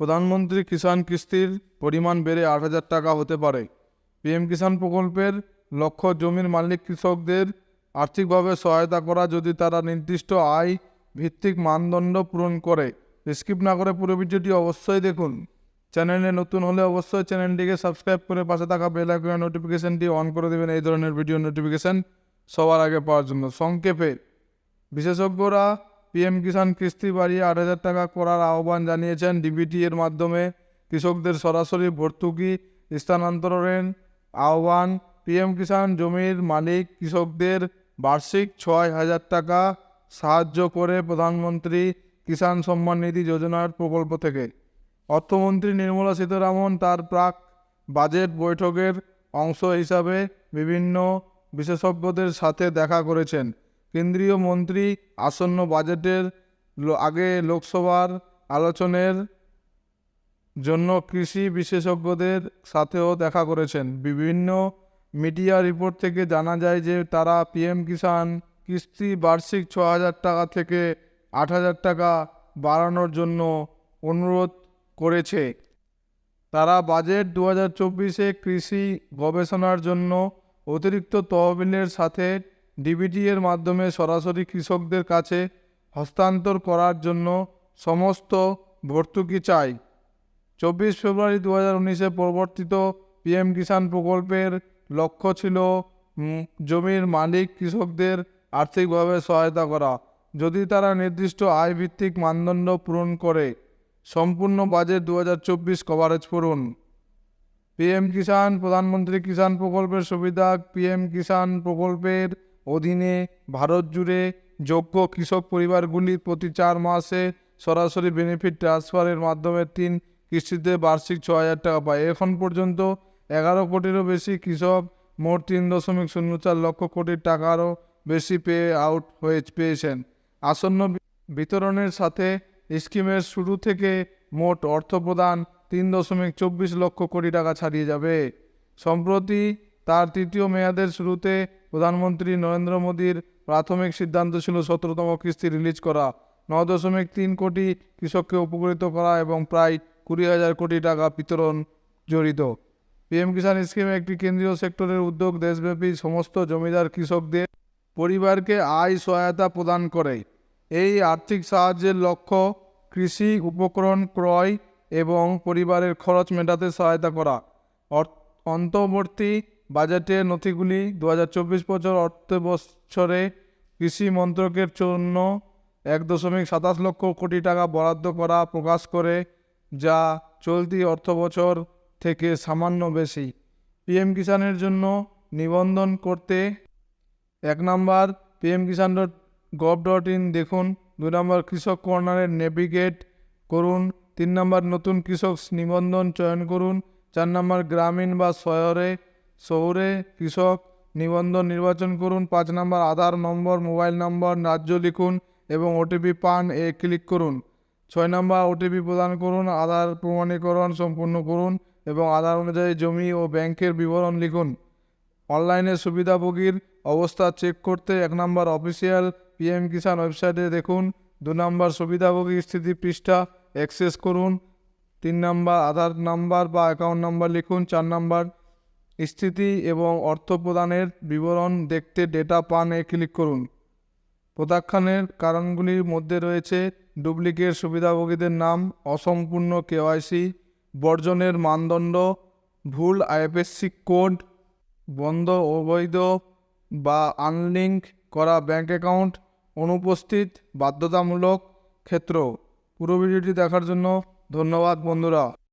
প্রধানমন্ত্রী কিষাণ কিস্তির পরিমাণ বেড়ে আট হাজার টাকা হতে পারে। পিএম কিষাণ প্রকল্পের লক্ষ্য জমির মালিক কৃষকদের আর্থিকভাবে সহায়তা করা যদি তারা নির্দিষ্ট আয় ভিত্তিক মানদণ্ড পূরণ করে। স্কিপ না করে পুরো ভিডিওটি অবশ্যই দেখুন। চ্যানেলে নতুন হলে অবশ্যই চ্যানেলটিকে সাবস্ক্রাইব করে পাশে থাকা বেল আইকনের নোটিফিকেশনটি অন করে দেবেন। এই ধরনের ভিডিও নোটিফিকেশন সবার আগে পাওয়ার জন্য। সংক্ষেপে, বিশেষজ্ঞরা পিএম কিষাণ কিস্তি বাড়িয়ে আট হাজার টাকা করার আহ্বান জানিয়েছেন ডিবিটি এর মাধ্যমে। কৃষকদের সরাসরি ভর্তুকি স্থানান্তরের আহ্বান পিএম কিষাণ জমির মালিক কৃষকদের বার্ষিক ছয় হাজার টাকা সাহায্য করে প্রধানমন্ত্রী কিষাণ সম্মান নিধি যোজনার প্রকল্প থেকে। অর্থমন্ত্রী নির্মলা সীতারামন তার প্রাক বাজেট বৈঠকের অংশ হিসাবে বিভিন্ন বিশেষজ্ঞদের সাথে দেখা করেছেন। কেন্দ্রীয় মন্ত্রী আসন্ন বাজেটের আগে লোকসভার আলোচনার জন্য কৃষি বিশেষজ্ঞদের সাথেও দেখা করেছেন। বিভিন্ন মিডিয়া রিপোর্ট থেকে জানা যায় যে তারা পিএম কিষাণ কিস্তি বার্ষিক ছ হাজার টাকা থেকে আট হাজার টাকা বাড়ানোর জন্য অনুরোধ করেছে। তারা বাজেট দু হাজার চব্বিশে কৃষি গবেষণার জন্য অতিরিক্ত তহবিলের সাথে ডিবিটি এর মাধ্যমে সরাসরি কৃষকদের কাছে হস্তান্তর করার জন্য সমস্ত ভর্তুকি চাই। চব্বিশ ফেব্রুয়ারি দু হাজার উনিশে প্রবর্তিত পিএম কিষাণ প্রকল্পের লক্ষ্য ছিল জমির মালিক কৃষকদের আর্থিকভাবে সহায়তা করা। যদি তারা নির্দিষ্ট আয় ভিত্তিক মানদণ্ড পূরণ করে, সম্পূর্ণ বাজেট দু হাজার চব্বিশ কভারেজ করুন পিএম কিষাণ, প্রধানমন্ত্রী কিষাণ প্রকল্পের সুবিধা, পিএম কিষাণ প্রকল্পের অধীনে ভারত জুড়ে যোগ্য কৃষক পরিবারগুলি প্রতি চার মাসে সরাসরি বেনিফিট ট্রান্সফারের মাধ্যমে তিন কিস্তিতে বার্ষিক ছ হাজার টাকা পায়। এখন পর্যন্ত এগারো কোটিরও বেশি কৃষক মোট তিন দশমিক শূন্য চার লক্ষ কোটি টাকারও বেশি পে আউট হয়ে পেয়েছেন। আসন্ন বিতরণের সাথে স্কিমের শুরু থেকে মোট অর্থ প্রদান তিন দশমিক চব্বিশ লক্ষ কোটি টাকা ছাড়িয়ে যাবে। সম্প্রতি তার তৃতীয় মেয়াদের শুরুতে প্রধানমন্ত্রী নরেন্দ্র মোদীর প্রাথমিক সিদ্ধান্ত ছিল সতেরোতম কিস্তি রিলিজ করা। ন দশমিক তিন কোটি কৃষককে উপকৃত করা এবং প্রায় কুড়ি হাজার কোটি টাকা বিতরণ জড়িত। পিএম কিষাণ স্কিমে একটি কেন্দ্রীয় সেক্টরের উদ্যোগ দেশব্যাপী সমস্ত জমিদার কৃষকদের পরিবারকে আয় সহায়তা প্রদান করে। এই আর্থিক সাহায্যের লক্ষ্য কৃষি উপকরণ ক্রয় এবং পরিবারের খরচ মেটাতে সহায়তা করা। অন্তর্বর্তী বাজেটের নথিগুলি দু হাজার চব্বিশ বছর অর্থ বছরে কৃষি মন্ত্রকের জন্য এক দশমিক সাতাশ লক্ষ কোটি টাকা বরাদ্দ করা প্রকাশ করে, যা চলতি অর্থ বছর থেকে সামান্য বেশি। পিএম কিষাণের জন্য নিবন্ধন করতে এক number PM Kisan dot gov dot in দেখুন। দুই নম্বর কৃষক কর্নারের নেভিগেট করুন। তিন নম্বর নতুন কৃষক নিবন্ধন চয়ন করুন। চার নম্বর গ্রামীণ বা শহরে শহরে কৃষক নিবন্ধন নির্বাচন করুন, পাঁচ নম্বর আধার নম্বর, মোবাইল নম্বর, রাজ্য লিখুন এবং ওটিপি পান, এ ক্লিক করুন। ছয় নম্বর ওটিপি প্রদান করুন, আধার প্রমাণীকরণ সম্পূর্ণ করুন এবং আধার অনুযায়ী জমি ও ব্যাংকের বিবরণ লিখুন। অনলাইনে সুবিধাভোগীর অবস্থা চেক করতে এক নম্বর অফিসিয়াল পিএম কিষাণ ওয়েবসাইটে দেখুন। দু নম্বর সুবিধাভোগী স্থিতি পৃষ্ঠা অ্যাক্সেস করুন। তিন নম্বর আধার নাম্বার বা অ্যাকাউন্ট নাম্বার লিখুন। চার নম্বর স্থিতি এবং অর্থ প্রদানের বিবরণ দেখতে ডেটা পান ক্লিক করুন। প্রত্যাখ্যানের কারণগুলির মধ্যে রয়েছে ডুপ্লিকেট সুবিধাভোগীদের নাম, অসম্পূর্ণ কেওয়াইসি বর্জনের মানদণ্ড, ভুল আইএফএসসি কোড বন্ধ অবৈধ বা আনলিঙ্ক করা ব্যাংক অ্যাকাউন্ট অনুপস্থিত, বাধ্যতামূলক ক্ষেত্র। পুরো ভিডিওটি দেখার জন্য ধন্যবাদ বন্ধুরা।